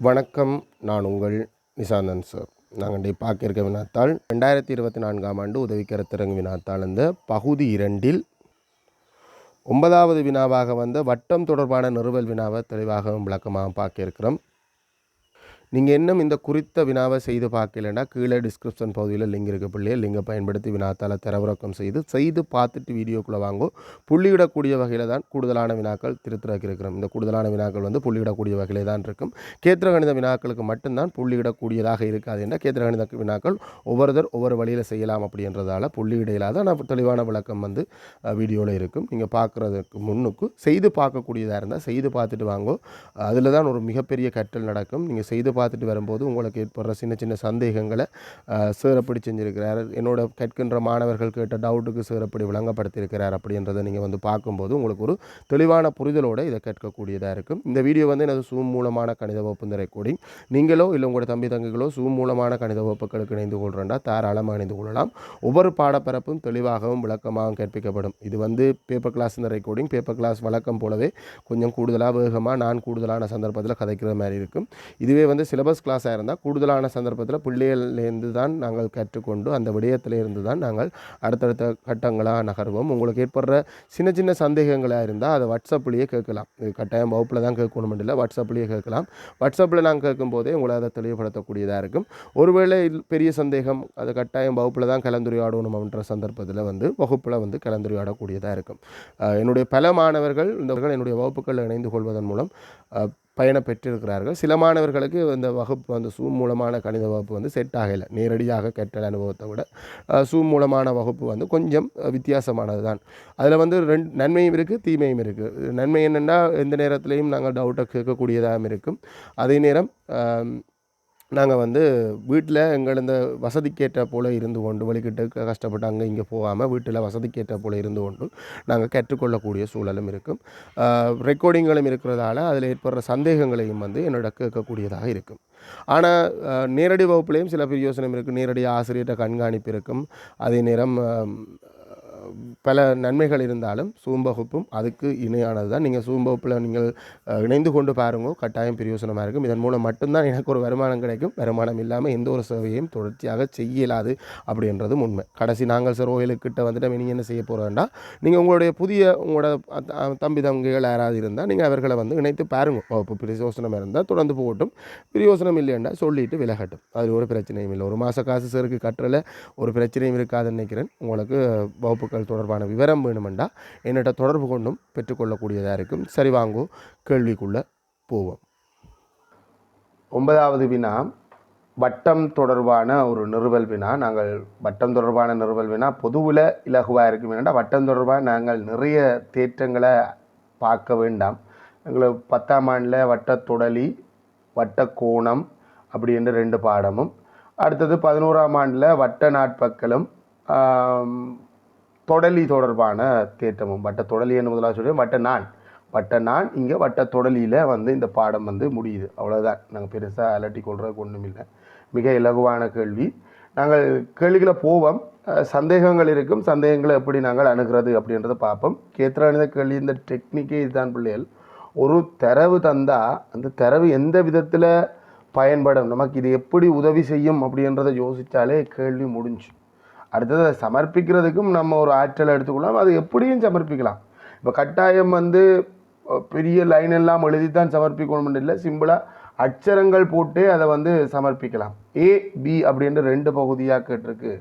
வணக்கம் நான் உங்கள் நிசாந்தன் சார் நாங்கள் இன்றைய பார்க்க இருக்க வினாத்தாள் ரெண்டாயிரத்தி இருபத்தி நான்காம் ஆண்டு உதவிக்கரத்திறங்கு வினாத்தாள் இந்த பகுதி இரண்டில் ஒன்பதாவது வினாவாக வந்த வட்டம் தொடர்பான நிறுவல் வினாவை தெளிவாகவும் விளக்கமாக பார்க்க இருக்கிறோம். நீங்கள் இன்னும் இந்த குறித்த வினாவை செய்து பார்க்கலன்னா கீழே டிஸ்கிரிப்ஷன் பகுதியில் லிங்க் இருக்க பிள்ளையே. லிங்கை பயன்படுத்தி வினாத்தால் தரவிறக்கம் செய்து செய்து பார்த்துட்டு வீடியோக்குள்ளே வாங்கும் புள்ளியிடக்கூடிய வகையில் தான் கூடுதலான வினாக்கள் திருத்திறக்கு இருக்கிறோம் இந்த கூடுதலான வினாக்கள் வந்து புள்ளியிடக்கூடிய வகையில் தான் இருக்கும். கேத்திரகணித வினாக்களுக்கு மட்டும்தான் புள்ளியிடக்கூடியதாக இருக்காது என்ற கேத்திரகணித வினாக்கள் ஒவ்வொருத்தர் ஒவ்வொரு வழியில் செய்யலாம் அப்படின்றதால புள்ளியிட இல்லாத நான் தெளிவான விளக்கம் வந்து வீடியோவில் இருக்கும். நீங்கள் பார்க்குறதுக்கு முன்னுக்கு செய்து பார்க்கக்கூடியதாக இருந்தால் செய்து பார்த்துட்டு வாங்கும் அதில் தான் ஒரு மிகப்பெரிய கற்றல் நடக்கும். நீங்கள் செய்து பார்த்துட்டு வரும்போது உங்களுக்கு ஏற்படுற சின்ன சின்ன சந்தேகங்களை சார் செஞ்சுருக்கிறார். என்னோட கேட்கின்ற மாணவர்கள் கேட்ட டவுட்டுக்கு சேரப்படி விளங்கப்படுத்தியிருக்கிறார் அப்படின்றத நீங்கள் வந்து பார்க்கும்போது உங்களுக்கு ஒரு தெளிவான புரிதலோடு இதை கேட்கக்கூடியதாக இருக்கும். இந்த வீடியோ வந்து எனது சூம் மூலமான கணித வகுப்பு இந்த ரெக்கார்டிங் நீங்களோ இல்லை உங்களோட தம்பி தங்கைகளோ சூம் மூலமான கணித வகுப்புகளுக்கு இணைந்து கொள்கிறேன்டா தாராளமாக இணைந்து கொள்ளலாம். ஒவ்வொரு பாடப்பரப்பும் தெளிவாகவும் விளக்கமாகவும் கற்பிக்கப்படும் இது வந்து பேப்பர் கிளாஸ் இந்த ரெக்கார்டிங் பேப்பர் கிளாஸ் வழக்கம் போலவே கொஞ்சம் கூடுதலாக வேகமாக நான் கூடுதலான சந்தர்ப்பத்தில் கதைக்கிற மாதிரி இருக்கும். இதுவே வந்து சிலபஸ் கிளாஸாக இருந்தால் கூடுதலான சந்தர்ப்பத்தில் பிள்ளைகள்லேருந்து தான் நாங்கள் கற்றுக்கொண்டு அந்த விடயத்திலேருந்து தான் நாங்கள் அடுத்தடுத்த கட்டங்களாக நகர்வோம். உங்களுக்கு ஏற்படுற சின்ன சின்ன சந்தேகங்களாக இருந்தால் அதை வாட்ஸ்அப்லேயே கேட்கலாம். இது கட்டாயம் வகுப்பில் தான் கேட்கணும் இல்லை வாட்ஸ்அப்லேயே கேட்கலாம். வாட்ஸ்அப்பில் நாங்கள் கேட்கும்போதே உங்களை அதை தெளிவுபடுத்தக்கூடியதாக இருக்கும். ஒருவேளை பெரிய சந்தேகம் அது கட்டாயம் வகுப்பில் தான் கலந்துரையாடணும் அப்படின்ற சந்தர்ப்பத்தில் வந்து வகுப்பில் வந்து கலந்துரையாடக்கூடியதாக இருக்கும். என்னுடைய பல மாணவர்கள் இந்த என்னுடைய வகுப்புகளில் இணைந்து கொள்வதன் மூலம் பயணம் பெற்றிருக்கிறார்கள். சில மாணவர்களுக்கு இந்த வகுப்பு வந்து சூம் மூலமான கணித வகுப்பு வந்து செட் ஆகலை. நேரடியாக கற்றல் அனுபவத்தை விட சூம் மூலமான வகுப்பு வந்து கொஞ்சம் வித்தியாசமானது தான் அதில் வந்து ரெண்டு நன்மையும் இருக்குது தீமையும் இருக்குது நன்மை என்னென்னா எந்த நேரத்துலையும் நாங்கள் டவுட்டை கேட்கக்கூடியதாகவும் இருக்கும். அதே நேரம் நாங்கள் வந்து வீட்டில் எங்கள் இந்த வசதிக்கேற்ற போல் இருந்து கொண்டு வழிகிட்டு க- கஷ்டப்பட்டு அங்கே இங்கே போகாமல் வீட்டில் வசதிக்கேற்ற போல் இருந்து கொண்டு நாங்கள் கற்றுக்கொள்ளக்கூடிய சூழலும் இருக்கும். ரெக்கார்டிங்களும் இருக்கிறதால அதில் ஏற்படுற சந்தேகங்களையும் வந்து என்னோட கேட்கக்கூடியதாக இருக்கும். ஆனால் நேரடி வகுப்புலேயும் சில பிரயோசனம் இருக்குது நேரடி ஆசிரியர்கிட்ட கண்காணிப்பு இருக்கும். அதே நேரம் பல நன்மைகள் இருந்தாலும் சூம்பகுப்பும் அதுக்கு இணையானது தான் நீங்கள் சூம்பகுப்பில் நீங்கள் இணைந்து கொண்டு பாருங்க கட்டாயம் பிரயோசனமாக இருக்கும். இதன் மூலம் மட்டும்தான் எனக்கு ஒரு வருமானம் கிடைக்கும். வருமானம் இல்லாமல் எந்த ஒரு சேவையும் தொடர்ச்சியாக செய்யலாது அப்படின்றதும் உண்மை. கடைசி நாங்கள் சார் ஓயிலுக்கிட்ட வந்துட்டு நீங்கள் என்ன செய்ய போகிறோம்னா நீங்கள் உங்களுடைய புதிய உங்களோட தம்பி தங்கைகள் யாராவது இருந்தால் நீங்கள் அவர்களை வந்து இணைத்து பாருங்க. வகுப்பு பிரயோசனம் இருந்தால் தொடர்ந்து போகட்டும். பிரயோசனம் இல்லைன்னா சொல்லிட்டு விலகட்டும். அதில் ஒரு பிரச்சனையும் இல்லை. ஒரு மாத காசு சருக்கு கட்டுறல ஒரு பிரச்சனையும் இருக்காதுன்னு நினைக்கிறேன். உங்களுக்கு வகுப்புகள் தொடர்பான விவரம் வேணுமெண்டா என்னிட்ட தொடர்பு கொண்டும் பெற்றுக்கொள்ளக்கூடியதாக இருக்கும். சரி வாங்கோ கேள்விக்குள்ளே போவோம். ஒன்பதாவது வினா வட்டம் தொடர்பான ஒரு நிறுவல் வினா. நாங்கள் வட்டம் தொடர்பான நிறுவல் வினா பொதுவில் இலகுவாக இருக்கும். என்னடா வட்டம் தொடர்பாக நாங்கள் நிறைய தேற்றங்களை பார்க்க வேண்டாம். எங்களை பத்தாம் ஆண்டில் வட்டத்தொடலி வட்டக்கோணம் அப்படி என்று ரெண்டு பாடமும். அடுத்தது பதினோராம் ஆண்டில் வட்ட நாட்பக்களும் தொடலி தொடர்பான தேற்றமும் வட்ட தொடலி என்று முதலாக சொல்லுவேன் வட்ட நான். வட்ட நான் இங்கே வட்ட தொடலியில் வந்து இந்த பாடம் வந்து முடியுது. அவ்வளோதான் நாங்கள் பெருசாக அலட்டி கொள்றதுக்கு ஒன்றும் இல்லை. மிக இலகுவான கேள்வி. நாங்கள் கேள்விகளை போவோம். சந்தேகங்கள் இருக்கும். சந்தேகங்களை எப்படி நாங்கள் அணுகிறது அப்படின்றத பார்ப்போம். கேத்திரானித கேள்வி இந்த டெக்னிக்கே இதுதான் பிள்ளைகள். ஒரு தரவு தந்தால் அந்த தரவு எந்த விதத்தில் பயன்படும்? நமக்கு இது எப்படி உதவி செய்யும் அப்படின்றத யோசித்தாலே கேள்வி முடிஞ்சு. அடுத்தது அதை சமர்ப்பிக்கிறதுக்கும் நம்ம ஒரு ஆற்றலை எடுத்துக்கொள்ளலாம். அது எப்படியும் சமர்ப்பிக்கலாம். இப்போ கட்டாயம் வந்து பெரிய லைன் எல்லாம் எழுதி தான் சமர்ப்பிக்கணும் இல்லை. சிம்பிளாக அச்சரங்கள் போட்டு அதை வந்து சமர்ப்பிக்கலாம். ஏ பி அப்படின்ற ரெண்டு பகுதியாக கேட்டிருக்கு.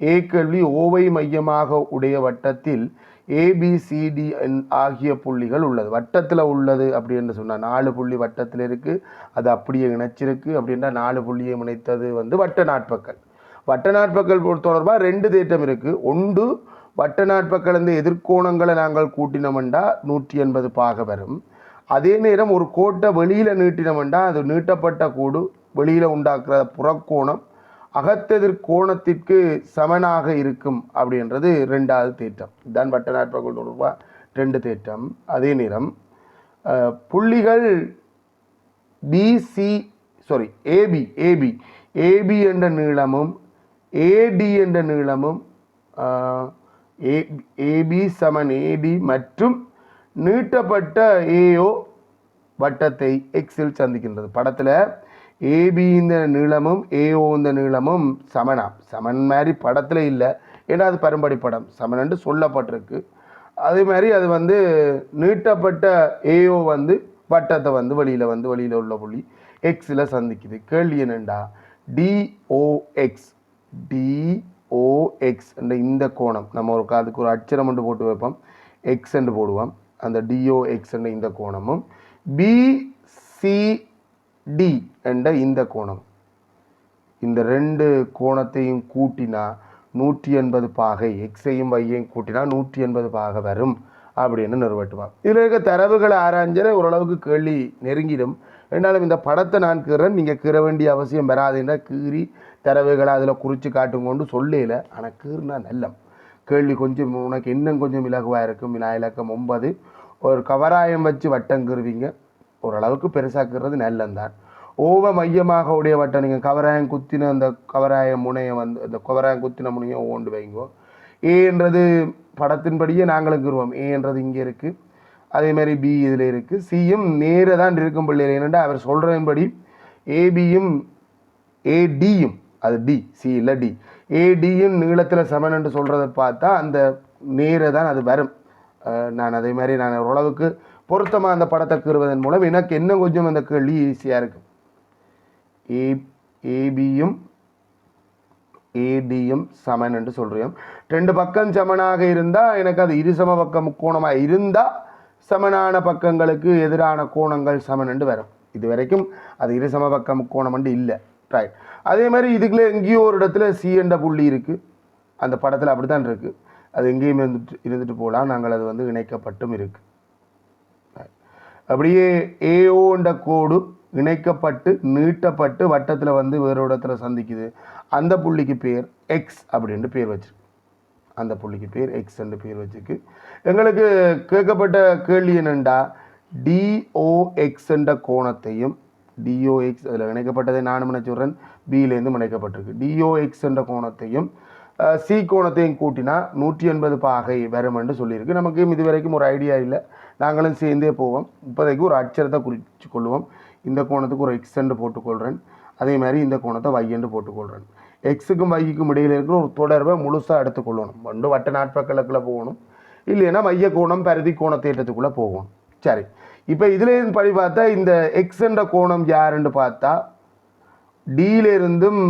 ஏ கேள்வி ஓவை மையமாக உடைய வட்டத்தில் ஏபிசிடி ஆகிய புள்ளிகள் உள்ளது. வட்டத்தில் உள்ளது அப்படின்னு சொன்னால் நாலு புள்ளி வட்டத்தில் இருக்குது அது அப்படியே இணைச்சிருக்கு. அப்படின்னா நாலு புள்ளியை இணைத்தது வந்து வட்ட நாட்பக்கள் வட்ட நாட்பக்கள் பொறுத்த தொடர்பாக ரெண்டு தேட்டம் இருக்குது ஒன்று வட்ட நாட்பக்கள் இந்த எதிர்கோணங்களை நாங்கள் கூட்டினோம்டா நூற்றி எண்பது பாக வரும். அதே நேரம் ஒரு கோட்டை வெளியில் நீட்டினோம்டா அது நீட்டப்பட்ட கூடு வெளியில் உண்டாக்குற புறக்கோணம் அகத்தெதிர் கோணத்திற்கு சமனாக இருக்கும் அப்படின்றது ரெண்டாவது தேட்டம் இதுதான் வட்ட நாட்பக்கள் தொடர்பாக ரெண்டு தேற்றம். அதே நேரம் புள்ளிகள் BC sorry AB AB AB என்ற நீளமும் ஏடி என்ற நீளமும் ஏபி சமன் ஏடி மற்றும் நீட்டப்பட்ட ஏஓ வட்டத்தை எக்ஸில் சந்திக்கின்றது. படத்தில் ஏபி இந்த நீளமும் ஏஓ இந்த நீளமும் சமனா. சமன் மாதிரி படத்தில் இல்லை. ஏன்னா அது பரம்படி படம். என்று சொல்லப்பட்டிருக்கு. அதே மாதிரி அது வந்து நீட்டப்பட்ட ஏஓ வந்து வட்டத்தை வந்து வழியில் வந்து வழியில் உள்ள புள்ளி எக்ஸில் சந்திக்குது. கேள்வி என்னண்டா டிஓஎக்ஸ் டிஓஎக்ஸ் என்ற இந்த கோணம். நம்ம ஒரு அதுக்கு ஒரு அச்சரம் மட்டும் போட்டு வைப்போம். எக்ஸ் என்று போடுவோம். அந்த டிஓஎக்ஸ் என்ற இந்த கோணமும் பிசிடி என்ற இந்த கோணம். இந்த ரெண்டு கோணத்தையும் கூட்டினா நூற்றி எண்பது பாகை எக்ஸையும் வையையும் கூட்டினா நூற்றி எண்பது பாகை வரும் அப்படின்னு நிறுவட்டுவான் இதில் இருக்க தரவுகளை ஆராய்ஞ்சல ஓரளவுக்கு கேள்வி நெருங்கிடும். ரெண்டாலும் இந்த படத்தை நான் கீறேன். நீங்கள் கீற வேண்டிய அவசியம் வராதுன்னா கீறி தரவுகளை அதில் குறித்து காட்டும் கொண்டு சொல்லல ஆனால் கீர்னா நல்லம். கேள்வி கொஞ்சம் உனக்கு இன்னும் கொஞ்சம் இலகுவாக இருக்கும். வினா இலக்கம் ஒன்பது. ஒரு கவராயம் வச்சு வட்டம் கீறுவீங்க. ஓரளவுக்கு பெருசாக்குறது நல்லந்தான் ஓவ மையமாக உடைய வட்டம் நீங்கள் கவராயம் குத்தின அந்த கவராயம் முனையை வந்து அந்த கவராயம் குத்தின முனையை ஓண்டு வைங்கோ. ஏன்றது படத்தின்படியே நாங்களும் கீறுவோம். ஏன்றது இங்கே இருக்குது அதேமாதிரி பி இதில் இருக்குது சியும் நேராக தான் இருக்கும் பிள்ளைகள். ஏனென்றால் அவர் சொல்கிறபடி ஏபியும் ஏடியும் அது டி சி இல்லை டி ஏடியும் நீளத்தில் சமன் என்று சொல்கிறத பார்த்தா அந்த நேரை தான் அது வரும். நான் அதே மாதிரி நான் ஓரளவுக்கு பொருத்தமாக அந்த படத்தை கீறுவதன் மூலம் எனக்கு இன்னும் கொஞ்சம் அந்த கேள்வி ஈஸியாக இருக்கும் ஏ ஏபியும் ஏடியும் சமன் என்று சொல்கிறோம் ரெண்டு பக்கம் சமனாக இருந்தால் எனக்கு அது இருசம பக்கம் முக்கோணமாக இருந்தால் சமனான பக்கங்களுக்கு எதிரான கோணங்கள் சமன் என்று வரும். இது வரைக்கும் அது இருசம பக்கம் முக்கோணம் என்று இல்லை. ரைட் அதே மாதிரி இதுக்குள்ளே எங்கேயோ ஒரு இடத்துல சி என்ற புள்ளி இருக்குது அந்த படத்தில் அப்படி தான் இருக்குது அது எங்கேயும் இருந்துட்டு இருந்துட்டு போகலாம். நாங்கள் அது வந்து இணைக்கப்பட்டும் இருக்குது அப்படியே ஏஓன்ற கோடு இணைக்கப்பட்டு நீட்டப்பட்டு வட்டத்தில் வந்து வேறு இடத்துல சந்திக்குது. அந்த புள்ளிக்கு பேர் எக்ஸ் அப்படின்ட்டு பேர் வச்சிருக்கு. அந்த புள்ளிக்கு பேர் எக்ஸ் என்று பேர் வச்சிருக்கு. எங்களுக்கு கேட்கப்பட்ட கேள்வி என்னண்டா டிஓஎக்ஸ் என்ற கோணத்தையும் டிஓஎக்ஸ் அதில் இணைக்கப்பட்டதை நான் என்ன சொல்கிறேன் பியிலேருந்து இணைக்கப்பட்டிருக்கு. டிஓஎக்ஸ் என்ற கோணத்தையும் சி கோணத்தையும் கூட்டினா நூற்றி எண்பது பாகை வரும் என்று சொல்லியிருக்கு. நமக்கு இது வரைக்கும் ஒரு ஐடியா இல்லை. நாங்களும் சேர்ந்தே போவோம். இப்போதைக்கு ஒரு அச்சரத்தை குறித்து கொள்வோம் இந்த கோணத்துக்கு ஒரு எக்ஸ் என்று போட்டுக்கொள்கிறேன் அதே மாதிரி இந்த கோணத்தை y என்று போட்டுக்கொள்கிறேன் எக்ஸுக்கும் வைக்கும் இடையில் இருக்கிற ஒரு தொடர்பை முழுசாக எடுத்துக்கொள்ளணும். ஒன்று வட்ட நாட்பக்கலக்கில் போகணும். இல்லைன்னா மைய கோணம் பருதி கோணத்தேட்டத்துக்குள்ளே போகணும். சரி. இப்போ இதுலேருந்து படி பார்த்தா இந்த எக்ஸ் என்ற கோணம் யாருன்னு பார்த்தா டியிலிருந்தும்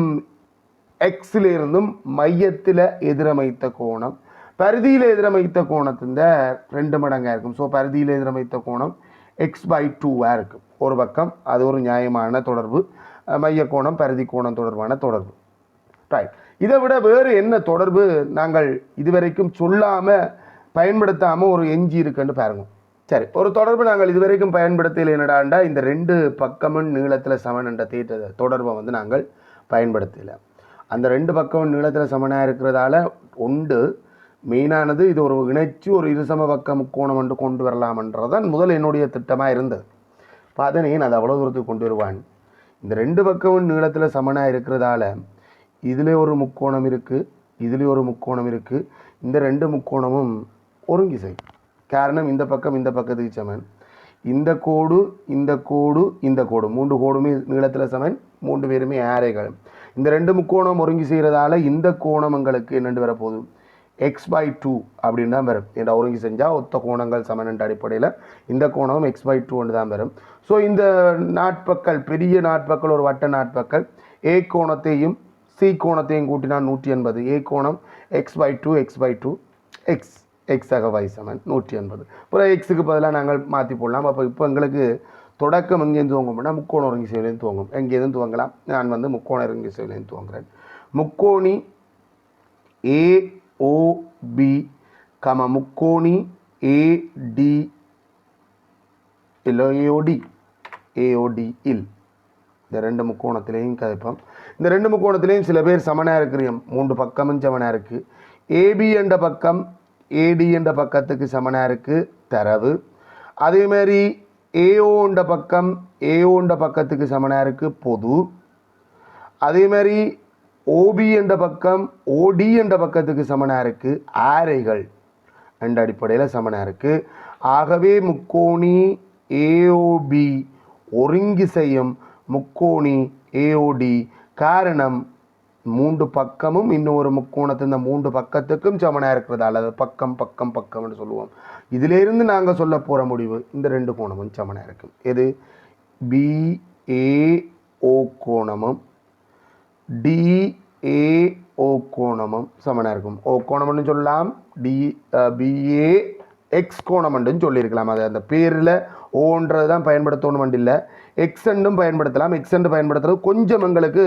எக்ஸில் இருந்தும் மையத்தில் எதிரமைத்த கோணம். பருதியில் எதிரமைத்த கோணத்தின் ரெண்டு மடங்காக இருக்கும். ஸோ பருதியில் எதிரமைத்த கோணம் எக்ஸ் பை டூவாக இருக்கும். ஒரு பக்கம் அது ஒரு நியாயமான தொடர்பு மைய கோணம் பருதி கோணம் தொடர்பான தொடர்பு. ரைட் இதை விட வேறு என்ன தொடர்பு நாங்கள் இதுவரைக்கும் சொல்லாமல் பயன்படுத்தாமல் ஒரு எஞ்சி இருக்குன்னு பாருங்க. சரி ஒரு தொடர்பு நாங்கள் இதுவரைக்கும் பயன்படுத்தல என்னடாண்டா இந்த ரெண்டு பக்கமும் நீளத்தில் சமன் என்ற தீட்ட தொடர்பை வந்து நாங்கள் பயன்படுத்தலை. அந்த ரெண்டு பக்கமும் நீளத்தில் சமனாக இருக்கிறதால ஒன்று மெயினானது இது ஒரு இணைச்சி ஒரு இருசம பக்க முக்கோணம் என்று கொண்டு வரலாமன்றதான் முதல் என்னுடைய திட்டமாக இருந்தது. பார்த்தனேன் அது அவ்வளோ தூரத்துக்கு கொண்டு வருவான். இந்த ரெண்டு பக்கமும் நீளத்தில் சமனாக இருக்கிறதால இதில் ஒரு முக்கோணம் இருக்குது இதுலேயும் ஒரு முக்கோணம் இருக்குது இந்த ரெண்டு முக்கோணமும் ஒருங்கி செய். காரணம் இந்த பக்கம் இந்த பக்கத்துக்கு சமன் இந்த கோடு இந்த கோடு இந்த கோடு மூன்று கோடுமே நீளத்தில் சமன் மூன்று பேருமே ஆரேகள் இந்த ரெண்டு முக்கோணம் ஒருங்கி செய்கிறதால இந்த கோணம் எங்களுக்கு என்னென்று வரப்போகுது எக்ஸ் பை டூ அப்படின்னு தான் வரும் இந்த ஒருங்கி செஞ்சால் ஒத்த கோணங்கள் சமன் என்ற அடிப்படையில் இந்த கோணமும் எக்ஸ் பை டூ தான் வரும் ஸோ இந்த நாட்பக்கள் பெரிய நாட்பக்கள் ஒரு வட்ட நாட்பக்கள் ஏ கோணத்தையும் சி கோணத்தையும் கூட்டினா நூற்றி எண்பது ஏ கோணம் x by two x by two x எக்ஸாக y சமன் நூற்றி எண்பது. அப்புறம் எக்ஸுக்கு பதிலாக நாங்கள் மாற்றி போடலாம். அப்போ இப்போ எங்களுக்கு தொடக்கம் எங்கேருந்து துவங்கும்னா முக்கோண ஒருங்கி சேவிலேருந்து துவங்கும் எங்கேருந்து துவங்கலாம். நான் வந்து முக்கோண ஒருங்கி சேவிலேருந்து துவங்குறேன். முக்கோணி ஏஓபி கம முக்கோணி ஏடி இல்லை ஏஓடி ஏஓடி இல். இந்த ரெண்டு முக்கோணத்திலையும் கதைப்போம். இந்த ரெண்டு முக்கோணத்திலையும் சில பேர் சமனாக இருக்கிறீங்க. மூன்று பக்கமும் சமனாக இருக்குது ஏபி என்ற பக்கம் ஏடி என்ற பக்கத்துக்கு சமனாக இருக்குது தரவு. அதேமாரி ஏஓன்ற பக்கம் ஏஓன்ற பக்கத்துக்கு சமனாக இருக்குது பொது. அதேமாதிரி ஓபி என்ற பக்கம் ஓடி என்ற பக்கத்துக்கு சமனாக இருக்குது ஆரைகள். என்ற அடிப்படையில் சமனாக இருக்குது ஆகவே முக்கோணி ஏஓபி ஒருங்கி செய்யும் முக்கோணி ஏஓடி காரணம் மூன்று பக்கமும் இன்னொரு முக்கோணத்து இந்த மூன்று பக்கத்துக்கும் சமனாக இருக்கிறது? அல்லது பக்கம் பக்கம் பக்கம்னு சொல்லுவோம். இதிலிருந்து நாங்கள் சொல்ல போகிற முடிவு இந்த ரெண்டு கோணமும் சமனாக இருக்கும். எது? பிஏஓ கோணமும் டிஏஓ கோணமும் சமனாக இருக்கும். ஓ கோணம்னு சொல்லலாம் டி பிஏ எக்ஸ் கோணம்னு சொல்லியிருக்கலாம். அது அந்த பேரில் ஓன்றது தான் பயன்படுத்தணும் இல்லை எக்ஸண்டும் பயன்படுத்தலாம். எக்ஸண்டு பயன்படுத்துறது கொஞ்சம் எங்களுக்கு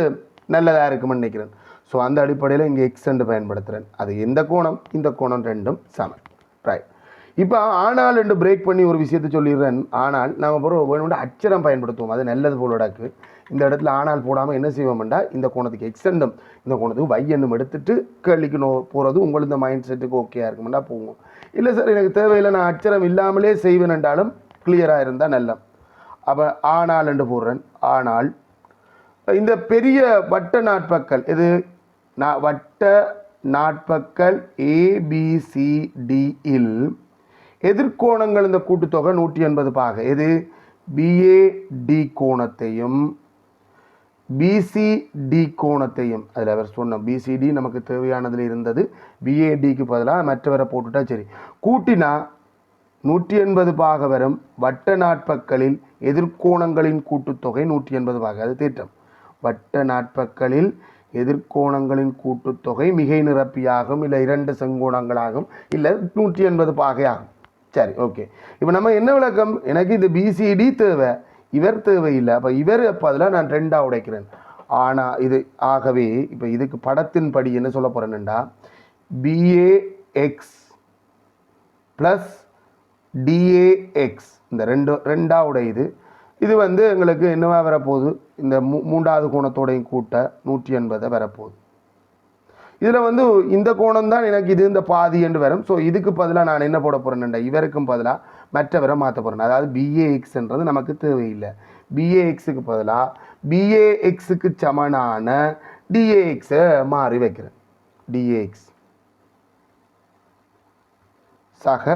நல்லதாக இருக்கும்னு நினைக்கிறேன். ஸோ அந்த அடிப்படையில் இங்கே எக்ஸண்டு பயன்படுத்துகிறேன் அது இந்த கோணம் இந்த கோணம் ரெண்டும் சமம். ரைட் இப்போ ஆனால் என்று பிரேக் பண்ணி ஒரு விஷயத்தை சொல்லிடுறேன். ஆனால் நம்ம அப்புறம் வேணும்னா அச்சரம் பயன்படுத்துவோம். அது நல்லது போலடாக்கு இந்த இடத்துல ஆனால் போடாமல் என்ன செய்வோம்டா இந்த கோணத்துக்கு எக்ஸ்டெண்டும் இந்த கோணத்துக்கு வை என்னும் எடுத்துட்டு கேள்விக்கு நோ போகிறது உங்கள் இந்த மைண்ட் செட்டுக்கு ஓகேயா இருக்கும்டா போவோம். இல்லை சார் எனக்கு தேவையில்லை நான் அச்சரம் இல்லாமலே செய்வேன் என்றாலும் கிளியராக இருந்தால் நல்ல அப்போ ஆனால் என்று போடுறேன். ஆனால் இந்த பெரிய வட்ட நாட்பக்கள் இது நான் வட்ட நாட்பக்கள் ஏபிசிடியில் எதிர்கோணங்கள் இந்த கூட்டுத்தொகை நூற்றி எண்பது பாக. இது பிஏடி கோணத்தையும் பிசிடி கோணத்தையும். அதில் அவர் சொன்ன பிசிடி நமக்கு தேவையானதில் இருந்தது. பிஏடிக்கு பதிலாக மற்றவரை போட்டுட்டா சரி. கூட்டினா நூற்றி எண்பது பாக வரும் வட்ட நாட்பக்களில் எதிர்கோணங்களின் கூட்டுத்தொகை நூற்றி எண்பது பாக. அது திட்டம் வட்ட நாட்பக்களில் எதிர்கோணங்களின் கூட்டுத்தொகை மிகை நிரப்பியாகும் இல்லை இரண்டு செங்கோணங்களாகும் இல்லை நூற்றி எண்பது பாகையாகும். சரி ஓகே. இப்போ நம்ம என்ன விளக்கம்? எனக்கு இது பிசிடி தேவை. இவர் தேவையில்லை. அப்போ இவர் அப்போ அதில் நான் ரெண்டாக உடைக்கிறேன். ஆனால் இது ஆகவே இப்போ இதுக்கு படத்தின் படி என்ன சொல்ல போகிறேன்னுடா பிஏஎக்ஸ் ப்ளஸ் டிஏஎக்ஸ் இந்த ரெண்டு ரெண்டாக உடையுது. இது வந்து எங்களுக்கு என்னவா வரப்போகுது? இந்த மூ மூன்றாவது கோணத்தோடையும் கூட்ட நூற்றி எண்பதை வரப்போகுது. இதில் வந்து இந்த கோணம் தான் எனக்கு இது இந்த பாதி என்று வரும். ஸோ இதுக்கு பதிலாக நான் என்ன போட போகிறேன்டா இவருக்கும் பதிலாக மற்றவரை மாற்ற போகிறேன் அதாவது பிஏஎக்ஸ்ன்றது நமக்கு தேவையில்லை. பிஏஎக்ஸுக்கு பதிலாக பிஏஎக்ஸுக்கு சமனான டிஏஎக்ஸை மாறி வைக்கிறேன். டிஏஎக்ஸ் சக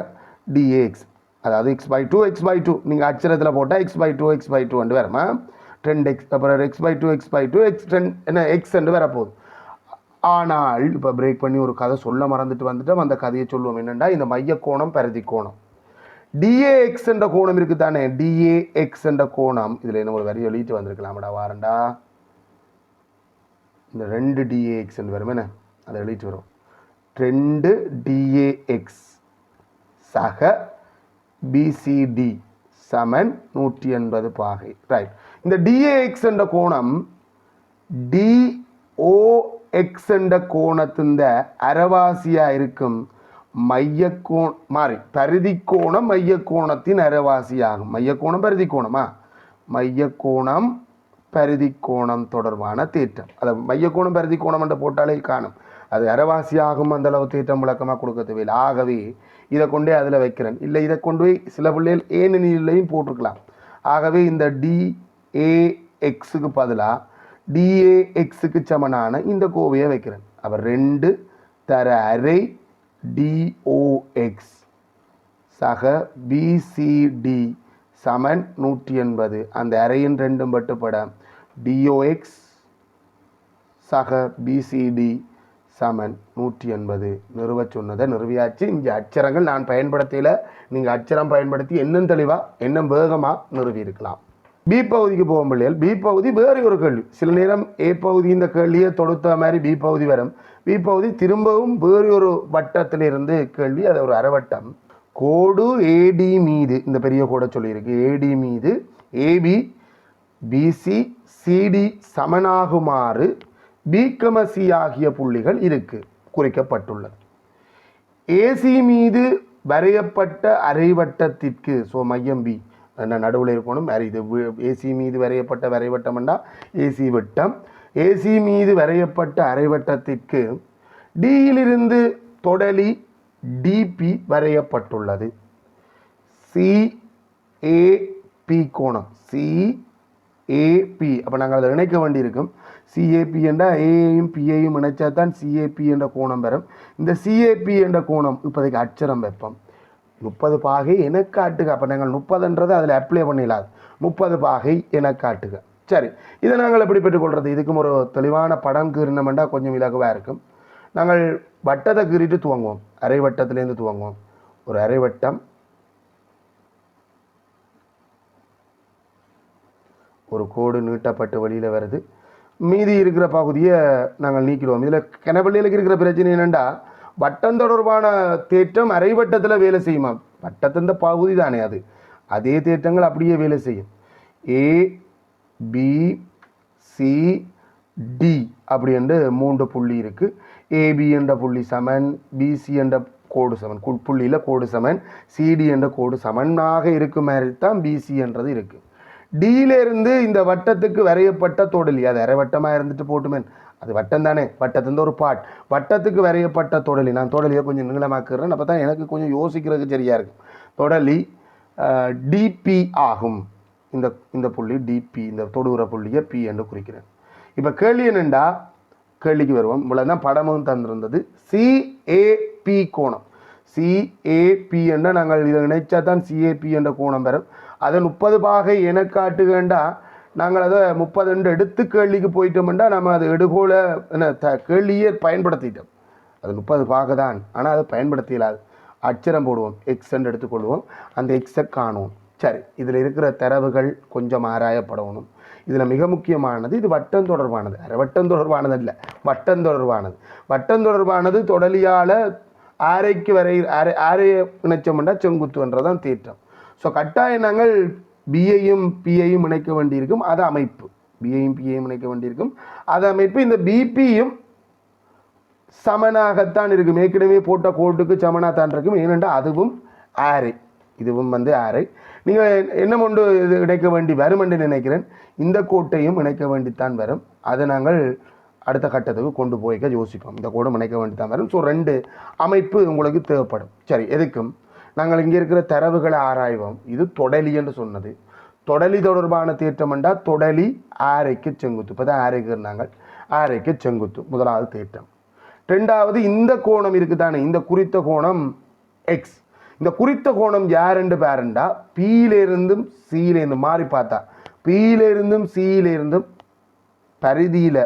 டிஏஎக்ஸ் அதாவது x by two x by two நீங்கள் அச்சரத்தில் போட்டால் x by two x by two வந்து வரமா டென் எக்ஸ் அப்புறம் x by two x by two x ten என்ன எக்ஸ் என்று வரப்போகுது ஆனால் இப்போ பிரேக் பண்ணி ஒரு கதை சொல்ல மறந்துட்டு வந்துட்டோம். அந்த கதையை சொல்லுவோம். என்னென்னா இந்த மைய கோணம் பரதி கோணம். டிஏஎக்ஸ் என்ற கோணம் இருக்குது தானே டிஏஎக்ஸ் என்ற கோணம். இதில் என்ன ஒரு வரி எழுதிட்டு வந்திருக்கலாம்டா வாரண்டா. இந்த ரெண்டு டிஏஎக்ஸ் வரும் என்ன? அதை எழுதிட்டு வரும் ரெண்டு டிஏஎக்ஸ் சக பிசிடி சமன் நூற்றி எண்பது பாகை. ரைட் இந்த டிஏஎக்ஸ் என்ற கோணம் டிஓஎக்ஸ் என்ற கோணத்தின் அரவாசியாக இருக்கும் மையக்கோ மாறி பருதி கோணம் மையக்கோணத்தின் அரவாசியாகும். மையக்கோணம் பருதி கோணமா மையக்கோணம் பருதி கோணம் தொடர்பான தேற்றம். அதை மையக்கோணம் பருதி கோணம் என்று போட்டாலே காணும். அது அரைவாசியாகும் அந்த அளவு தீட்டம் விளக்கமாக கொடுக்க தேவையில்லை ஆகவே இதை கொண்டே அதில் வைக்கிறேன். இல்லை இதை கொண்டு போய் சில பிள்ளைகள் ஏனெனிலையும் போட்டிருக்கலாம். ஆகவே இந்த டிஏஎக்ஸுக்கு பதிலாக டிஏஎக்ஸுக்கு சமனான இந்த கோவையை வைக்கிறேன். அப்போ ரெண்டு தர அரை டிஓஎக்ஸ் சக பிசிடி சமன் நூற்றி எண்பது. அந்த அரையின் ரெண்டும் பட்டுப்பட டிஓஎக்ஸ் சக பிசிடி சமன் நூற்றி எண்பது. நிறுவ சொன்னதை நிறுவியாச்சு. இங்கே அச்சரங்கள் நான் பயன்படுத்தியில் நீங்கள் அச்சரம் பயன்படுத்தி இன்னும் தெளிவாக இன்னும் வேகமாக நிறுவி இருக்கலாம் பி பகுதிக்கு போகும் பிள்ளைகள் பி பகுதி வேறு ஒரு கேள்வி. சில நேரம் ஏ பகுதி இந்த கேள்வியை தொடுத்த மாதிரி பி பகுதி வரும். பி பகுதி திரும்பவும் வேறு ஒரு வட்டத்திலிருந்து கேள்வி அது ஒரு அரைவட்டம். கோடு ஏடி மீது இந்த பெரிய கோடை சொல்லியிருக்கு ஏடி மீது ஏபி பிசி சிடி சமனாகுமாறு பிகமசி ஆகிய புள்ளிகள் இருக்கு குறிக்கப்பட்டுள்ளது. ஏசி மீது வரையப்பட்ட அரைவட்டத்திற்கு ஸோ மையம் பி என்ன நடுவில் இருக்கணும் இது ஏசி மீது வரையப்பட்ட வரைவட்டம்னா ஏசி வட்டம். ஏசி மீது வரையப்பட்ட அரைவட்டத்திற்கு டியிலிருந்து தொடலி டிபி வரையப்பட்டுள்ளது. சிஏபி கோணம். சிஏபி அப்போ நாங்கள் அதை இணைக்க வேண்டியிருக்கும். சிஏபி என்ற ஏஏயும் பிஏயும் இணைச்சா தான் சிஏபி என்ற கோணம் பெறும் இந்த சிஏபி என்ற கோணம் இப்போதைக்கு அச்சரம் வெப்பம். முப்பது பாகை என காட்டுக அப்போ நாங்கள் முப்பதுன்றதை அதில் அப்ளை பண்ணிடலாது முப்பது பாகை என காட்டுக சரி இதை நாங்கள் எப்படி பெற்றுக்கொள்கிறது? இதுக்கும் ஒரு தெளிவான படம் கீறினோம்னா கொஞ்சம் இலகுவாக இருக்கும். நாங்கள் வட்டத்தை கீறிட்டு துவங்குவோம். அரை வட்டத்திலேருந்து துவங்குவோம். ஒரு அரை வட்டம். ஒரு கோடு நீட்டப்பட்டு வழியில் வருது. மீதி இருக்கிற பகுதியை நாங்கள் நீக்கிடுவோம். இதில் கிணவெளியில் இருக்கிற பிரச்சனை என்னென்னா வட்டம் தொடர்பான தேற்றம் அரை வட்டத்தில் வேலை செய்யுமா வட்டத்தின் பகுதி தானே அது. அதே தேற்றங்கள் அப்படியே வேலை செய்யும். ஏ பி சி டி அப்படி என்று மூன்று புள்ளி இருக்குது ஏபி என்ற புள்ளி சமன் பிசி என்ற கோடு சமன். புள்ளியில் கோடு சமன் சிடி என்ற கோடு சமனாக இருக்கும் மாதிரி தான் பிசி என்றது இருக்குது டியிலேருந்து இந்த வட்டத்துக்கு வரையப்பட்ட தொடலி. அது அரை வட்டமாக இருந்துட்டு போட்டுமேன். அது வட்டம் தானே. வட்டத்துலேருந்து ஒரு பாட். வட்டத்துக்கு வரையப்பட்ட தொடலி. நான் தொடலியை கொஞ்சம் நீளமாக்குறேன். அப்போ தான் எனக்கு கொஞ்சம் யோசிக்கிறதுக்கு சரியாக இருக்கும். தொடலி டிபி ஆகும். இந்த இந்த புள்ளி டிபி இந்த தொடுகிற புள்ளியை பி என்று குறிக்கிறேன். இப்போ கேள்வி என்னெண்டா? கேள்விக்கு வருவோம். இவ்வளோ தான் படமும் தந்திருந்தது. சிஏபி கோணம். சிஏபி என்ற நாங்கள் இதை நினைச்சா தான் சிஏபி என்ற கோணம் பெறும் அதை முப்பது பாகை என காட்டுகண்டா நாங்கள் அதை முப்பது ரெண்டு எடுத்து கேள்விக்கு போயிட்டோம்டா நம்ம அது எடுகோல என்ன த கேள்வியே பயன்படுத்திட்டோம். அது முப்பது பாக தான் ஆனால் அதை பயன்படுத்தலாது அச்சரம் போடுவோம் எக்ஸ் என்று எடுத்துக்கொள்வோம் அந்த எக்ஸை காணுவோம். சரி இதில் இருக்கிற தரவுகள் கொஞ்சம் ஆராயப்படணும். இதில் மிக முக்கியமானது இது வட்டம் தொடர்பானது. அரை வட்டம் தொடர்பானது இல்லை வட்டம் தொடர்பானது. வட்டம் தொடர்பானது தொடலியால் ஆரைக்கு வரை ஆரை ஆரைய இணைச்சோம்னா செங்குத்துன்றதான் தீர்த்தம். ஸோ கட்டாயம் நாங்கள் பிஐயும் பிஐயும் இணைக்க வேண்டியிருக்கும். அது அமைப்பு. பிஐயும் பிஐயும் இணைக்க வேண்டியிருக்கும். அது அமைப்பு இந்த பிபியும் சமனாகத்தான் இருக்கும். ஏற்கனவே போட்ட கோட்டுக்கு சமனாக தான் இருக்கும். ஏனென்றால் அதுவும் ஆரை இதுவும் வந்து ஆரை நீங்கள் என்ன கொண்டு இது இணைக்க வேண்டி வரும் என்று நினைக்கிறேன். இந்த கோட்டையும் இணைக்க வேண்டித்தான் வரும். அதை நாங்கள் அடுத்த கட்டத்துக்கு கொண்டு போய்க்க யோசிப்போம். இந்த கோடும் இணைக்க வேண்டித்தான் வரும். ஸோ ரெண்டு அமைப்பு உங்களுக்கு தேவைப்படும். சரி எதுக்கும்? நாங்கள் இங்கே இருக்கிற தரவுகளை ஆராய்வோம். இது தொடலி என்று சொன்னது. தொடலி தொடர்பான தேற்றம் என்றால் தொடலி ஆரைக்கு செங்குத்து. இப்போ தான் ஆரைக்கு இருந்தாங்க. ஆரைக்கு செங்குத்து. முதலாவது தேற்றம். ரெண்டாவது இந்த கோணம் இருக்குதானே? இந்த குறித்த கோணம் எக்ஸ் இந்த குறித்த கோணம் யாருண்டு பேருண்டா? பீலேருந்தும் சீலேருந்தும் மாறி பார்த்தா. பீலேருந்தும் சீலேருந்தும் பரிதியில்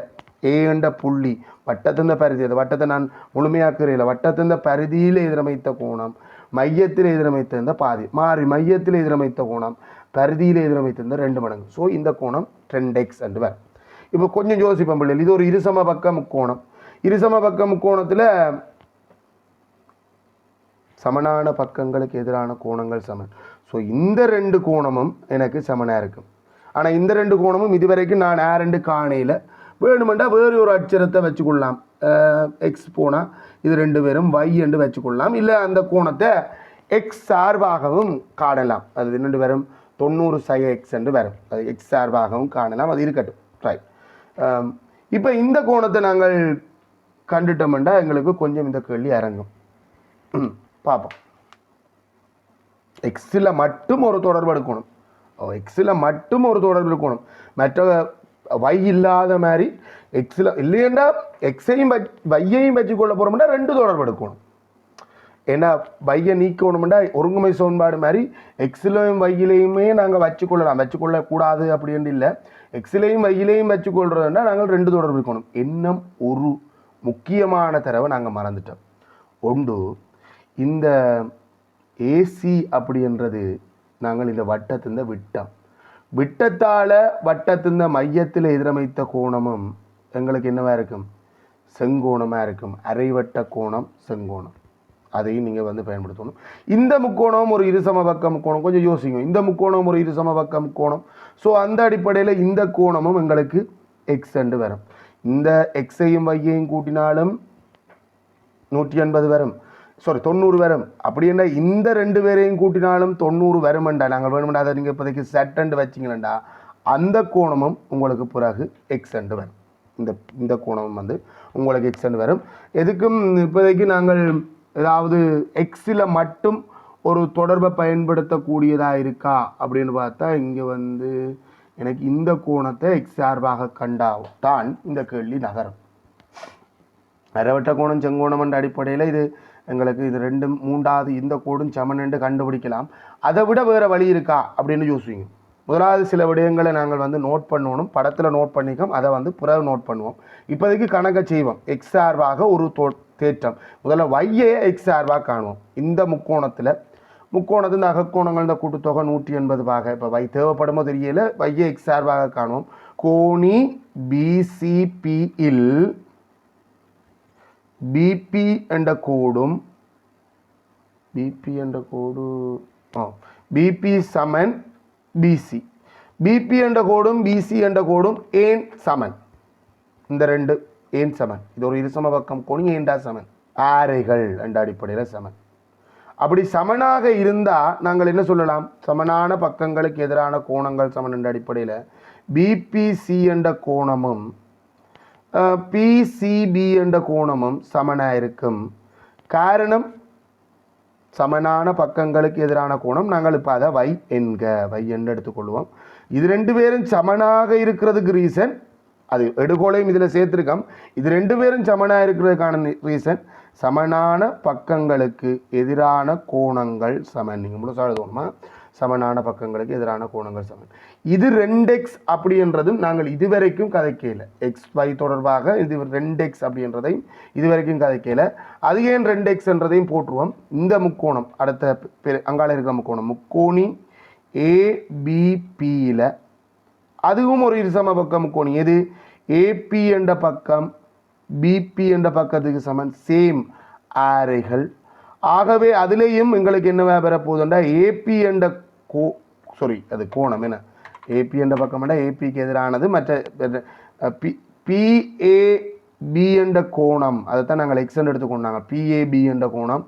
ஏண்ட புள்ளி. வட்டத்திந்த பரிதி. அது வட்டத்தை நான் முழுமையாக்குறையில் வட்டத்திந்த பரிதியில் எதிரமைத்த கோணம். மையத்தில் எதிரமைத்திருந்த பாதி மாறி மையத்தில் எதிரமைத்த கோணம் பரிதியில் எதிரமைத்திருந்த ரெண்டு மடங்கு. ஸோ இந்த கோணம் ரெண்டு எக்ஸ் என்று வரும் இப்போ கொஞ்சம் யோசிப்போம் பிள்ளைகள் இது ஒரு இருசம பக்க முக்கோணம் இருசம பக்க முக்கோணத்தில் சமனான பக்கங்களுக்கு எதிரான கோணங்கள் சமன். ஸோ இந்த ரெண்டு கோணமும் எனக்கு சமனாக இருக்கும் ஆனால் இந்த ரெண்டு கோணமும் இதுவரைக்கும் நான் ஆ ரெண்டு காணையில் வேணுமெண்டா வேறு ஒரு அட்சரத்தை வச்சுக்கொள்ளலாம். எக்ஸ் போனால் இது ரெண்டு பேரும் வை என்று வச்சுக்கொள்ளலாம். இல்லை அந்த கோணத்தை எக்ஸ் சார்பாகவும் காணலாம். அது ரெண்டு பேரும் தொண்ணூறு சக எக்ஸ் என்று வரும். அது எக்ஸ் சார்பாகவும் காணலாம். அது இருக்கட்டும். ரைட் um, இப்போ இந்த கோணத்தை நாங்கள் கண்டுட்டோம்னா எங்களுக்கு கொஞ்சம் இந்த கேள்வி இறங்கும் பார்ப்போம். எக்ஸில் மட்டும் ஒரு தொடர்பு எடுக்கணும். எக்ஸில் மட்டும் ஒரு தொடர்பு எடுக்கணும். மற்ற வை இல்லாத மாதிரி எக்ஸில் இல்லையென்றால் எக்ஸையும் வையையும் வச்சுக்கொள்ள போகிறோம்னா ரெண்டு தொடர்பு எடுக்கணும். ஏன்னா வையை நீக்கணும்னா ஒருங்குமை சோன்பாடு மாதிரி எக்ஸிலையும் வையிலையுமே நாங்கள் வச்சுக்கொள்ளலாம். வச்சுக்கொள்ளக்கூடாது அப்படின்னு இல்லை. எக்ஸிலையும் வையிலையும் வச்சுக்கொள்றதுன்னா நாங்கள் ரெண்டு தொடர்பு இருக்கணும் இன்னும் ஒரு முக்கியமான தரவை நாங்கள் மறந்துட்டோம். ஒன்று இந்த ஏசி அப்படின்றது நாங்கள் இந்த வட்டத்திந்த விட்டம். விட்டத்தால் வட்டத்திந்த மையத்தில் எதிரமைத்த கோணமும் எங்களுக்கு என்னவாக இருக்கும்? செங்கோணமாக இருக்கும். அரைவட்ட கோணம் செங்கோணம். அதையும் நீங்கள் வந்து பயன்படுத்தணும். இந்த முக்கோணம் ஒரு இருசம பக்கம் கோணம். கொஞ்சம் யோசிங்க. இந்த முக்கோணம் ஒரு இருசம பக்கம் கோணம். ஸோ அந்த அடிப்படையில் இந்த கோணமும் எங்களுக்கு எக்ஸ் என்று வரும். இந்த எக்ஸையும் வையையும் கூட்டினாலும் நூற்றி எண்பது வரும். சாரி தொண்ணூறு வரும். அப்படின்னா இந்த ரெண்டு பேரையும் கூட்டினாலும் தொண்ணூறு வருமெண்டா? நாங்கள் வேணுமெண்டா அதை நீங்கள் இப்போதைக்கு செட்டண்டு வச்சிங்களேண்டா? அந்த கோணமும் உங்களுக்கு பிறகு எக்ஸண்டு வரும். இந்த இந்த கோணம் வந்து உங்களுக்கு எக்ஸண்டு வரும். எதுக்கும் இப்போதைக்கு நாங்கள் ஏதாவது எக்ஸில் மட்டும் ஒரு தொடர்பை பயன்படுத்தக்கூடியதாக இருக்கா அப்படின்னு பார்த்தா இங்கே வந்து எனக்கு இந்த கோணத்தை எக்ஸ் சார்பாக கண்டால் தான் இந்த கேள்வி நகரும். அரைவட்ட கோணம் செங்கோணம் என்ற அடிப்படையில் இது எங்களுக்கு இது ரெண்டும் மூன்றாவது இந்த கோடும் சமன் கண்டுபிடிக்கலாம். அதை விட வேறு வழி இருக்கா அப்படின்னு யோசிங்க. முதலாவது சில விடயங்களை நாங்கள் வந்து நோட் பண்ணணும். படத்தில் நோட் பண்ணிக்கோம். அதை வந்து புற நோட் பண்ணுவோம். இப்போதைக்கு கணக்கை செய்வோம் எக்ஸ் சார்பாக ஒரு தோ தேற்றம். முதல்ல வையை எக்ஸ் சார்பாக காணுவோம். இந்த முக்கோணத்தில் முக்கோணத்து இந்த அகக்கோணங்கள் இந்த கூட்டுத்தொகை நூற்றி எண்பது பாக. இப்போ வை தேவைப்படுமோ தெரியல. வையை எக்ஸ் சார்பாக காணுவோம். கோணி பிசிபியில் பிபி என்ற கோடும் பிபி என்ற கோடு ஆ பிபி சமன் பிசி பிபி என்ற கோடும் பிசி என்ற கோடும் ஏன் சமன். இந்த ரெண்டு ஏன் சமன். இது ஒரு இருசம பக்கம் கோணி ஏண்டா சமன். ஆரைகள் என்ற அடிப்படையில் சமன். அப்படி சமனாக இருந்தால் நாங்கள் என்ன சொல்லலாம்? சமனான பக்கங்களுக்கு எதிரான கோணங்கள் சமன் என்ற அடிப்படையில் பிபிசி என்ற கோணமும் பிசிபி என்ற கோணமும் சமனாக இருக்கும். காரணம் சமனான பக்கங்களுக்கு எதிரான கோணம் நாங்கள் இப்போ அதை வை என்க வை என்று எடுத்துக்கொள்வோம். இது ரெண்டு பேரும் சமனாக இருக்கிறதுக்கு ரீசன் அது எடுகோளையும் இதில் சேர்த்துருக்கோம். இது ரெண்டு பேரும் சமனாக இருக்கிறதுக்கான ரீசன் சமனான பக்கங்களுக்கு எதிரான கோணங்கள் சமன். நீங்கள் முழுசாக எழுதணுமா? சமனான பக்கங்களுக்கு எதிரான கோணங்கள் சமன். இது ரெண்டு எக்ஸ் அப்படின்றதும் நாங்கள் இதுவரைக்கும் கதைக்கல. எக்ஸ் ஒய் தொடர்பாக இது ரெண்டெக்ஸ் அப்படின்றதையும் இதுவரைக்கும் கதைக்கல. அது ஏன் ரெண்டு எக்ஸ்ன்றதையும் போட்டுருவோம் இந்த முக்கோணம் அடுத்த அங்கால இருக்கிற முக்கோணம். முக்கோணி ஏபிபியில் அதுவும் ஒரு இருசம பக்கம் முக்கோணி. எது? ஏபி என்ற பக்கம் பிபி என்ற பக்கத்துக்கு சமன். சேம் ஆரைகள் ஆகவே அதுலேயும் எங்களுக்கு என்ன வியாபாரம் போகுதுண்டா ஏபி என்ற கோ சாரி அது கோணம் என்ன? ஏபி என்ற பக்கம் ஏபிக்கு எதிரானது மற்ற பி பிஏபி என்ற கோணம் அதைத்தான் நாங்கள் எக்ஸன் எடுத்துக்கொண்டாங்க பிஏபி என்ற கோணம்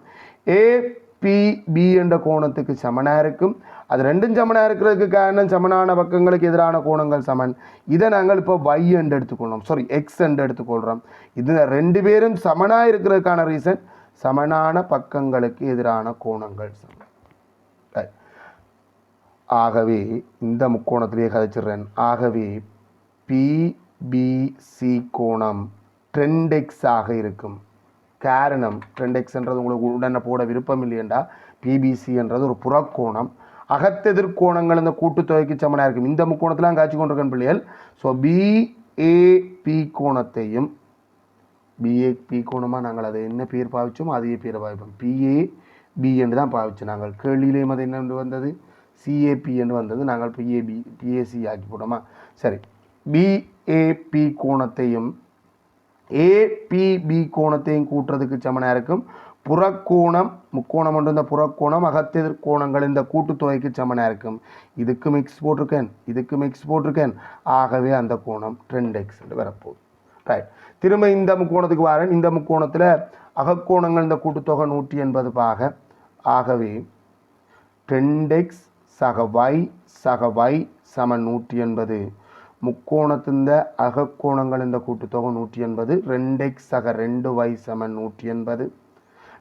ஏபிபி என்ற கோணத்துக்கு சமனாக இருக்கும். அது ரெண்டும் சமனாக இருக்கிறதுக்கு காரணம் சமனான பக்கங்களுக்கு எதிரான கோணங்கள் சமன். இதை நாங்கள் இப்போ வை என்று எடுத்துக்கொள்றோம் சாரி எக்ஸ் என்று எடுத்துக்கொள்கிறோம் இது ரெண்டு பேரும் சமனாக இருக்கிறதுக்கான ரீசன் சமனான பக்கங்களுக்கு எதிரான கோணங்கள் சமன். ஆகவே இந்த முக்கோணத்திலேயே கதைச்சிடுறேன். ஆகவே பிபிசி கோணம் ட்ரெண்டெக்ஸ் ஆக இருக்கும். காரணம் ட்ரெண்டெக்ஸ்ன்றது உங்களுக்கு உடனே போட விருப்பம் இல்லையண்டா. பிபிசி என்றது ஒரு புறக்கோணம். அகத்தெதிர்கோணங்கள் இந்த கூட்டுத்தொகைக்கு சமனாக இருக்கும். இந்த முக்கோணத்திலாம் காட்சி கொண்டிருக்கேன் பிள்ளைகள். ஸோ பிஏபி கோணத்தையும் பிஏபி கோணமாக நாங்கள் அதை என்ன பேர் பாவிச்சோமோ அதையே பேர் பாவிப்போம். பிஏ பி என்று தான் பாவிச்சோம் நாங்கள். கேள்வியிலேயும் அது என்ன வந்தது? சிஏபி என்று வந்தது. நாங்கள் பிஏபி பிஏசி ஆக்கி போட்டோமா? சரி. பிஏபி கோணத்தையும் ஏபிபி கோணத்தையும் கூட்டுறதுக்கு சமனாக இருக்கும். புறக்கோணம் முக்கோணம் ஒன்று இந்த புறக்கோணம் அகத்தெதிர் கோணங்கள் இந்த கூட்டுத்தொகைக்கு சமனாக இருக்கும். இதுக்கு மிக்ஸ் போட்டிருக்கேன் இதுக்கு மிக்ஸ் போட்டிருக்கேன். ஆகவே அந்த கோணம் ட்ரெண்ட் எக்ஸ் வரப்போகுது. ரைட் திரும்ப இந்த முக்கோணத்துக்கு வரேன். இந்த முக்கோணத்தில் அகக்கோணங்கள் இந்த கூட்டுத்தொகை நூற்றி எண்பது பாக. ஆகவே ட்ரெண்ட் எக்ஸ் சகவாய் சக சம நூற்றி எண்பது முக்கோணத்திந்த அகக்கோணங்கள் இந்த கூட்டுத்தொகை நூற்றி எண்பது ரெண்டு எக்ஸ் சக ரெண்டு வை சம நூற்றி எண்பது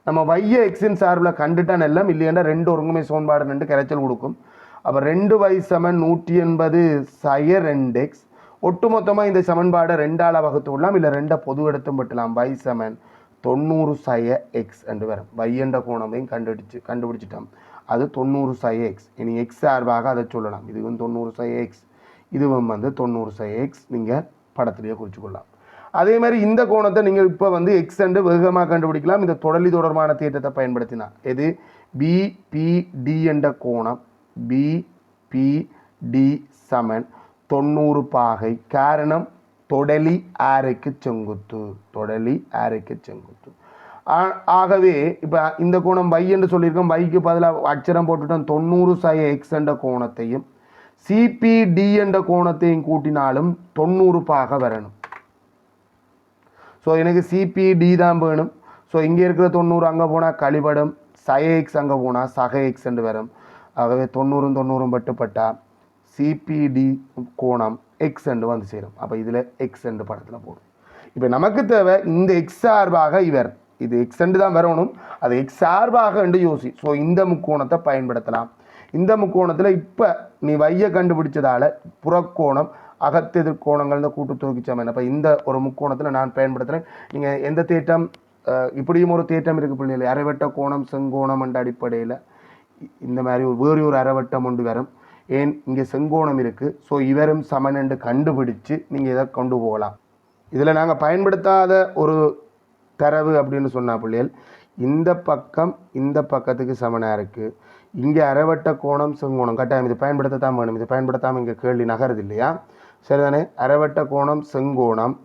நம்ம வைய எக்ஸின் சார்பில் கண்டுட்டான் எல்லாம் இல்லையாண்டா ரெண்டு ஒருங்குமை சோன்பாடு ரெண்டு கரைச்சல் கொடுக்கும். அப்போ ரெண்டு வை சமன் நூற்றி எண்பது சய ரெண்டு எக்ஸ் ஒட்டுமொத்தமாக இந்த சமன்பாடை ரெண்டால் வகுத்து விடலாம் இல்லை ரெண்டை பொது எடுத்தும் பட்டலாம் வை சமன் தொண்ணூறு சய எக்ஸ் என்று வரும். y என்ற கோணமையும் கண்டுபிடிச்சு கண்டுபிடிச்சிட்டோம். அது தொண்ணூறு சய எக்ஸ் இனி எக்ஸ் சார்பாக அதை சொல்லலாம். இதுவும் தொண்ணூறு சய எக்ஸ் இதுவும் வந்து தொண்ணூறு சய எக்ஸ் நீங்கள் படத்திலேயே குறிச்சுக்கொள்ளலாம் அதே மாதிரி இந்த கோணத்தை நீங்கள் இப்போ வந்து எக்ஸ் என்று வேகமாக கண்டுபிடிக்கலாம். இந்த தொடர்லி தொடர்பான தேற்றத்தை பயன்படுத்தினா. எது? பிபிடி என்ற கோணம். பிபிடி சமன். தொண்ணூறு பாகை. காரணம் தொடலி ஆரைக்கு செங்குத்து தொடலி ஆரைக்கு செங்குத்து. ஆ- ஆகவே இப்போ இந்த கோணம் பை என்று சொல்லியிருக்கோம். பைக்கு பதிலாக அச்சரம் போட்டுட்டோம். தொண்ணூறு சய எக்ஸ் என்ற கோணத்தையும் சிபிடி என்ற கோணத்தையும் கூட்டினாலும் தொண்ணூறு பாக வரணும். ஸோ எனக்கு சிபிடி தான் வேணும். ஸோ இங்கே இருக்கிற தொண்ணூறு அங்கே போனால் கழிபடும் சய எக்ஸ் அங்கே போனால் சக எக்ஸ் என்று வரும். ஆகவே தொண்ணூறும் தொண்ணூறும் பட்டுப்பட்டால் சிபிடி கோணம் எக்ஸ் அண்டு வந்து சேரும். அப்போ இதில் எக்ஸ் அண்டு படத்தில் போடும். இப்போ நமக்கு தேவை இந்த எக்ஸ் சார்பாக இவர். இது எக்ஸ் என்று தான் வரணும். அது எக்ஸ் சார்பாக என்று யோசி. ஸோ இந்த முக்கோணத்தை பயன்படுத்தலாம். இந்த முக்கோணத்தில் இப்போ நீ வைய கண்டுபிடிச்சதால் புறக்கோணம் அகத்தெதிர் கோணங்கள் இந்த கூட்டுத்தொகை அப்போ இந்த ஒரு முக்கோணத்தில் நான் பயன்படுத்துகிறேன் நீங்கள் எந்த தேட்டம் இப்படியும் ஒரு தேட்டம் இருக்குது பிள்ளைகள் அரைவட்ட கோணம் செங்கோணம் என்ற அடிப்படையில். இந்த மாதிரி ஒரு வேறு ஒரு அரைவட்டம் ஒன்று வரும். ஏன் இங்கே செங்கோணம் இருக்குது ஸோ இவரும் சமன் என்று கண்டுபிடிச்சு நீங்கள் இதை கொண்டு போகலாம். இதில் நாங்கள் பயன்படுத்தாத ஒரு தரவு அப்படின்னு சொன்னால் பிள்ளைகள் இந்த பக்கம் இந்த பக்கத்துக்கு சமனாக இருக்குது இங்கே அரைவட்ட கோணம் செங்கோணம். கட்டாயம் இது பயன்படுத்தத்தான் வேணும். இது பயன்படுத்தாமல் இங்கே கேள்வி நகருது இல்லையா? சரிதானே? அரைவட்ட கோணம் செங்கோணம்.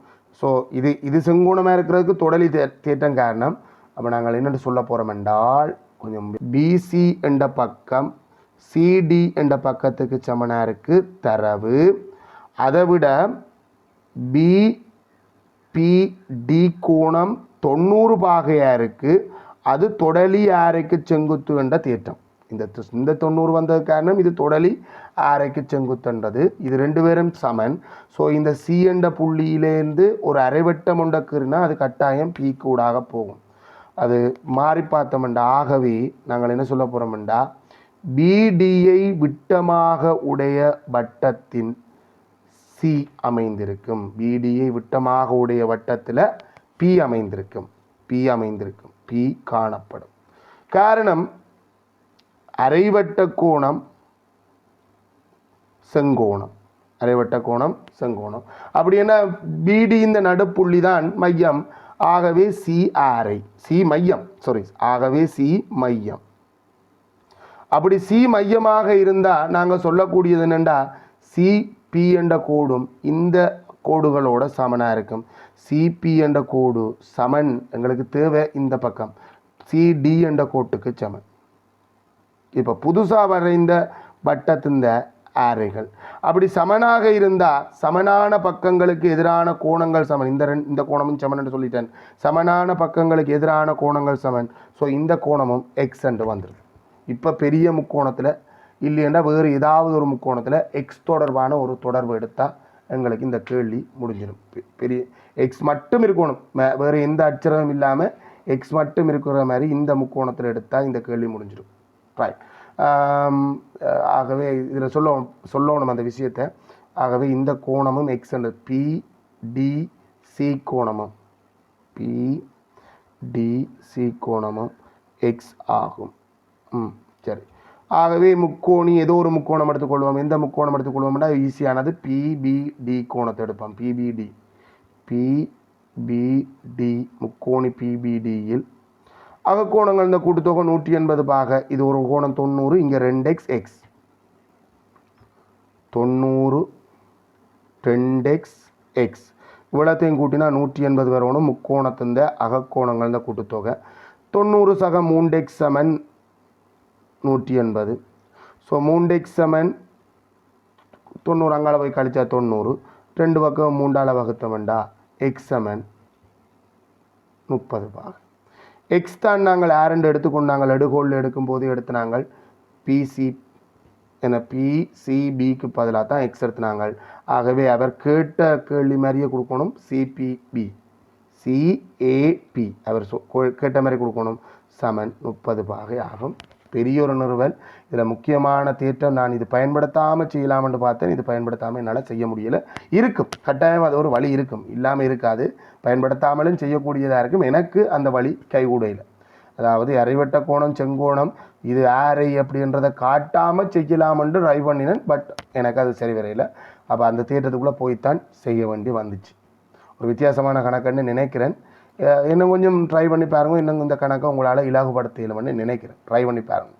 ஸோ இது இது செங்கோணமாக இருக்கிறதுக்கு தொடலி தே தேட்டம் காரணம். அப்போ நாங்கள் என்னென்னு சொல்ல போகிறோம் என்றால் கொஞ்சம் பிசி என்ற பக்கம் சிடி என்ற பக்கத்துக்கு சமனாக இருக்குது தரவு. அதை விட பி பிடி கோணம் தொண்ணூறு பாகையாக இருக்குது அது தொடலி ஆரைக்கு செங்குத்து என்ற தேற்றம். இந்த இந்த தொண்ணூறு வந்தது காரணம் இது தொடலி அரைக்கு செங்குத்துன்றது. இது ரெண்டு பேரும் சமன். ஸோ இந்த சி என்ற புள்ளியிலேருந்து ஒரு அரைவட்டம் உண்டக்குன்னா அது கட்டாயம் பி கூடாக போகும். அது மாறி பார்த்தோம்ண்டா ஆகவே நாங்கள் என்ன சொல்ல போகிறோம்ண்டா பிடியை விட்டமாக உடைய வட்டத்தின் சி அமைந்திருக்கும். பிடியை விட்டமாக உடைய வட்டத்தில் பி அமைந்திருக்கும். பி அமைந்திருக்கும். பி காணப்படும். காரணம் அரைவட்ட கோணம் செங்கோணம். அரைவட்ட கோணம் செங்கோணம். அப்படி என்ன? பிடி இந்த நடுப்புள்ளி தான் மையம். ஆகவே சி அரை சி மையம். சாரி ஆகவே சி மையம். அப்படி சி மையமாக இருந்தால் நாங்கள் சொல்லக்கூடியது என்னென்னா சி பி என்ற கோடும் இந்த கோடுகளோட சமனாக இருக்கும். சிபி என்ற கோடு சமன் எங்களுக்கு தேவை இந்த பக்கம். சிடி என்ற கோட்டுக்கு சமன். இப்போ புதுசாக வரைந்த வட்டத்திந்த ஆரைகள் அப்படி சமனாக இருந்தால் சமனான பக்கங்களுக்கு எதிரான கோணங்கள் சமன். இந்த ரெண்டு இந்த கோணமும் சமன் சொல்லிட்டேன். சமனான பக்கங்களுக்கு எதிரான கோணங்கள் சமன். ஸோ இந்த கோணமும் எக்ஸ் என்று வந்துடும் இப்போ பெரிய முக்கோணத்தில் இல்லைன்னா வேறு ஏதாவது ஒரு முக்கோணத்தில் எக்ஸ் தொடர்பான ஒரு தொடர்பு எடுத்தால் எங்களுக்கு இந்த கேள்வி முடிஞ்சிடும். பெ- பெரிய எக்ஸ் மட்டும் இருக்கணும். மே- வேறு எந்த அச்சரமும் இல்லாமல் எக்ஸ் மட்டும் இருக்கிற மாதிரி இந்த முக்கோணத்தில் எடுத்தால் இந்த கேள்வி முடிஞ்சிடும். ரைட் ஆகவே இதில் சொல்ல சொல்லணும் அந்த விஷயத்தை. ஆகவே இந்த கோணமும் எக்ஸ் என்ற பி டி சி கோணமும் பி டி சி கோணமும் எக்ஸ் ஆகும். ம் சரி. ஆகவே முக்கோணி ஏதோ ஒரு முக்கோணம் எடுத்துக்கொள்வோம். எந்த முக்கோணம் எடுத்துக்கொள்வோம்னா ஈஸியானது பிபிடி கோணத்தை எடுப்போம். பிபிடி பிபிடி முக்கோணி பிபிடியில் அகக்கோணங்கள் இந்த கூட்டுத்தொகை நூற்றி எண்பது பாக. இது ஒரு கோணம் தொண்ணூறு இங்கே ரெண்டு எக்ஸ் எக்ஸ் தொண்ணூறு ரெண்டு எக்ஸ் எக்ஸ் இவ்வளோத்தையும் கூட்டினா நூற்றி எண்பது வரணும் முக்கோணத்தின் அகக்கோணங்கள் இந்த கூட்டுத்தொகை. தொண்ணூறு சக மூன்று எக்ஸ் சமன். நூற்றி எண்பது. ஸோ மூன்று எக்ஸ் சமன் தொண்ணூறு அங்கால போய் கழிச்சா தொண்ணூறு. ரெண்டு பக்கம் மூண்டால வகுத்தவன்டா எக்ஸ் செமன் முப்பது பாக எக்ஸ் தான் நாங்கள் ஆரண்டு எடுத்துக்கொண்டாங்கள் எடுகோல் எடுக்கும்போது எடுத்து நாங்கள் பிசி என பிசிபிக்கு பதிலாக தான் எக்ஸ் எடுத்துனாங்கள். ஆகவே அவர் கேட்ட கேள்வி மாதிரியே கொடுக்கணும். சிபிபி சிஏபி அவர் சொ- கேட்ட மாதிரி கொடுக்கணும். சமன் முப்பது பாகை ஆகும். பெரிய ஒரு நிறுவல் இதில் முக்கியமான தேற்றம் நான் இது பயன்படுத்தாமல் செய்யலாம்னு பார்த்தேன். இது பயன்படுத்தாமல் என்னால் செய்ய முடியலை. இருக்கும். கட்டாயம் அது ஒரு வழி இருக்கும். இல்லாமல் இருக்காது. பயன்படுத்தாமலும் செய்யக்கூடியதாக இருக்கும். எனக்கு அந்த வழி கைகூடையில் அதாவது அரைவட்ட கோணம் செங்கோணம் இது ஆரை அப்படின்றத காட்டாமல் செய்யலாமென்று ட்ரை பண்ணினேன். பட் எனக்கு அது சரி வரையில. அப்போ அந்த தேட்டத்துக்குள்ளே போய்த்தான் செய்ய வேண்டி வந்துச்சு. ஒரு வித்தியாசமான கணக்குன்னு நினைக்கிறேன். இன்னும் கொஞ்சம் ட்ரை பண்ணி பாருங்க. இன்னும் இந்த கணக்கை உங்களால் இலகுபடுத்த இயலும்னு நினைக்கிறேன். ட்ரை பண்ணி பாருங்கள்